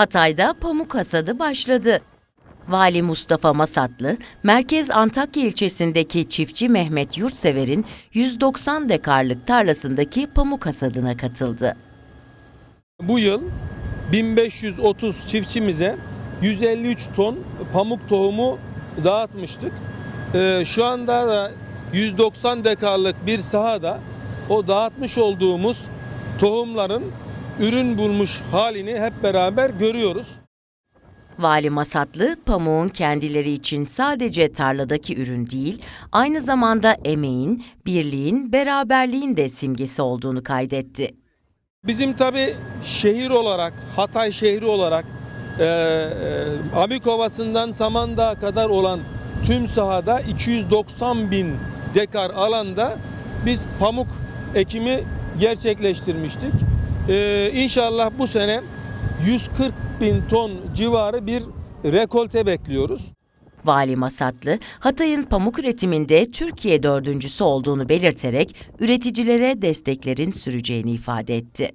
Hatay'da pamuk hasadı başladı. Vali Mustafa Masatlı, Merkez Antakya ilçesindeki çiftçi Mehmet Yurtsever'in 190 dekarlık tarlasındaki pamuk hasadına katıldı. Bu yıl 1530 çiftçimize 153 ton pamuk tohumu dağıtmıştık. Ee, şu anda da 190 dekarlık bir sahada o dağıtmış olduğumuz tohumların ürün bulmuş halini hep beraber görüyoruz. Vali Masatlı, pamuğun kendileri için sadece tarladaki ürün değil, aynı zamanda emeğin, birliğin, beraberliğin de simgesi olduğunu kaydetti. Bizim tabi şehir olarak, Hatay şehri olarak e, e, Amikovası'ndan Samandağ'a kadar olan tüm sahada 290 bin dekar alanda biz pamuk ekimi gerçekleştirmiştik. E, inşallah bu sene 140 bin ton civarı bir rekolte bekliyoruz. Vali Masatlı, Hatay'ın pamuk üretiminde Türkiye dördüncüsü olduğunu belirterek üreticilere desteklerin süreceğini ifade etti.